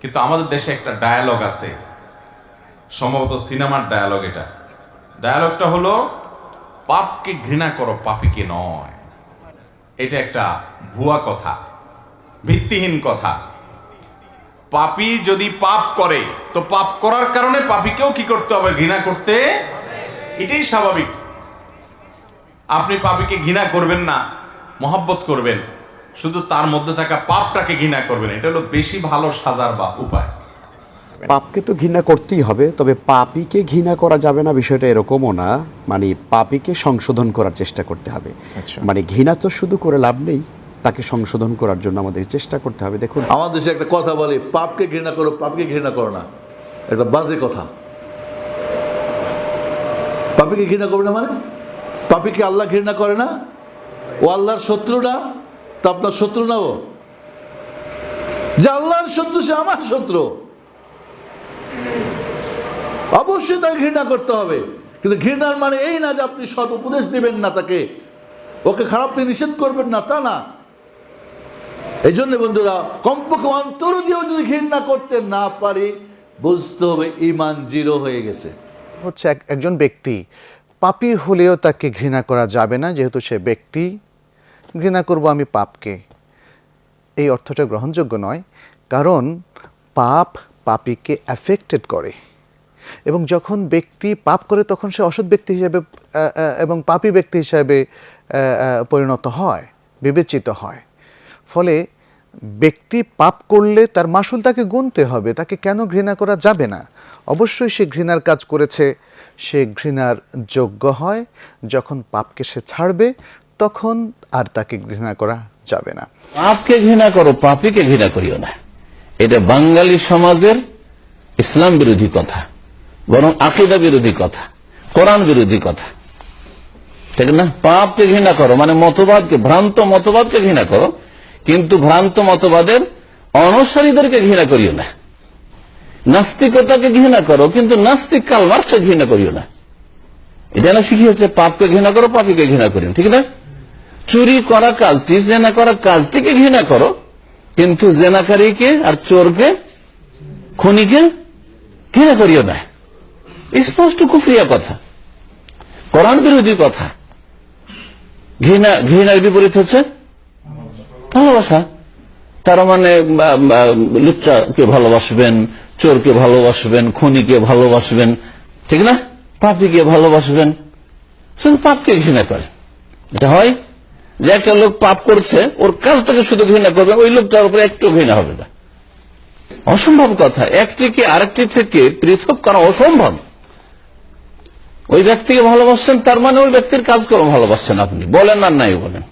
কিন্তু আমাদের দেশে একটা ডায়ালগ আছে। সম্ভবত সিনেমার ডায়ালগ এটা। ডায়ালগটা হলো, পাপকে ঘৃণা করো, পাপিকে নয়। এটা একটা ভুয়া কথা, ভিত্তিহীন কথা। পাপি যদি পাপ করে, তো পাপ করার কারণে পাপীকেও কি করতে হবে? ঘৃণা করতে? এটাই স্বাভাবিক। আপনি পাপীকে ঘৃণা করবেন না, মহাব্বত করবেন। শুধু তার মধ্যে থাকা পাপটাকে ঘৃণা করবেন এটা হলো বেশি ভালো সাজার বা উপায়। পাপকে তো ঘৃণা করতেই হবে তবে পাপিকে ঘৃণা করা যাবে না বিষয়টা এরকমও না। মানে পাপিকে সংশোধন করার চেষ্টা করতে হবে। আচ্ছা। মানে ঘৃণা তো শুধু করে লাভ নেই তাকে সংশোধন করার জন্য আমাদের চেষ্টা করতে হবে। দেখুন আমাদের দেশে একটা কথা বলে পাপকে ঘৃণা করো পাপকে ঘৃণা করো না। একটা বাজে কথা। পাপিকে ঘৃণা করবে না মানে? পাপিকে আল্লাহ ঘৃণা করে না? ও আল্লাহর শত্রু না তা আপনার শত্রু না ও? যে আল্লাহর শত্রু, সে আমার শত্রু। অবশ্যই তাকে ঘৃণা করতে হবে। কিন্তু ঘৃণার মানে এই না যে আপনি সৎ উপদেশ দিবেন না তাকে। ওকে খারাপ থেকে নিষেধ করবেন না, তা না। এই জন্য বন্ধুরা, কমপক্ষে অন্তর দিয়েও যদি ঘৃণা করতে না পারি, বুঝতে হবে ইমান জিরো হয়ে গেছে। হচ্ছে এক- একজন ব্যক্তি। পাপী হলেও তাকে ঘৃণা করা যাবে না, যেহেতু সে ব্যক্তি। ঘৃণা করব আমি পাপকে। এই অর্থটা গ্রহণযোগ্য নয়, কারণ পাপ পাপীকে অ্যাফেক্টেড করে। এবং যখন ব্যক্তি পাপ করে, তখন সে অসৎ ব্যক্তি হিসেবে এবং পাপী ব্যক্তি হিসেবে পরিণত হয়, বিবেচিত হয়। ফলে ব্যক্তি পাপ করলে তার মাসুল তাকে গুনতে হবে, তাকে কেন ঘৃণা করা যাবে না? অবশ্যই সে ঘৃণার কাজ করেছে, সে ঘৃণার যোগ্য হয়, যখন পাপকে সে ছাড়বে তখন আর তাকে ঘৃণা করা যাবে না। পাপকে ঘৃণা করো, পাপিকে ঘৃণা করিও না। এটা বাঙালি সমাজের ইসলাম বিরোধী কথা, বরং আকিদা বিরোধী কথা, কোরআন বিরোধী কথা। ঠিক না? পাপকে ঘৃণা করো মানে মতবাদকে, ভ্রান্ত মতবাদকে ঘৃণা করো, কিন্তু ভ্রান্ত মতবাদের অনুসারীদেরকে ঘৃণা করিও না। নাস্তিকতাকে ঘৃণা করো, কিন্তু নাস্তিক কাল মার্কসকে ঘৃণা করিও না। এটা না শিখিয়েছে, পাপকে ঘৃণা করো, পাপিকে ঘৃণা করিও ঠিক না? চুরি করা কাজটি, জেনা করা কাজটিকে ঘৃণা করো। কিন্তু জেনাকারীকে আর চোরকে, খুনিকে ঘৃণা করিও না। স্পষ্ট কুফরিয়া কথা। কোরআন বিরোধী কথা। ঘৃণা, ঘৃণার বিপরীত হচ্ছে ভালোবাসা। তার মানে লুচ্চাকে ভালোবাসবেন, চোরকে ভালোবাসবেন, খুনিকে ভালোবাসবেন, ঠিক না? পাপিকে ভালোবাসবেন। শুধু পাপকে ঘৃণা করে। এটা হয় যে একটা লোক পাপ করছে, ওর কাজটাকে শুধু ঘৃণা করবে, ওই লোকটার উপরে একটু ঘৃণা হবে না। অসম্ভব কথা। একটিকে আরেকটি থেকে পৃথক করা অসম্ভব। ওই ব্যক্তিকে ভালোবাসছেন, তার মানে ওই ব্যক্তির কাজকর্ম ভালোবাসছেন আপনি। বলেন আর নাই বলেন।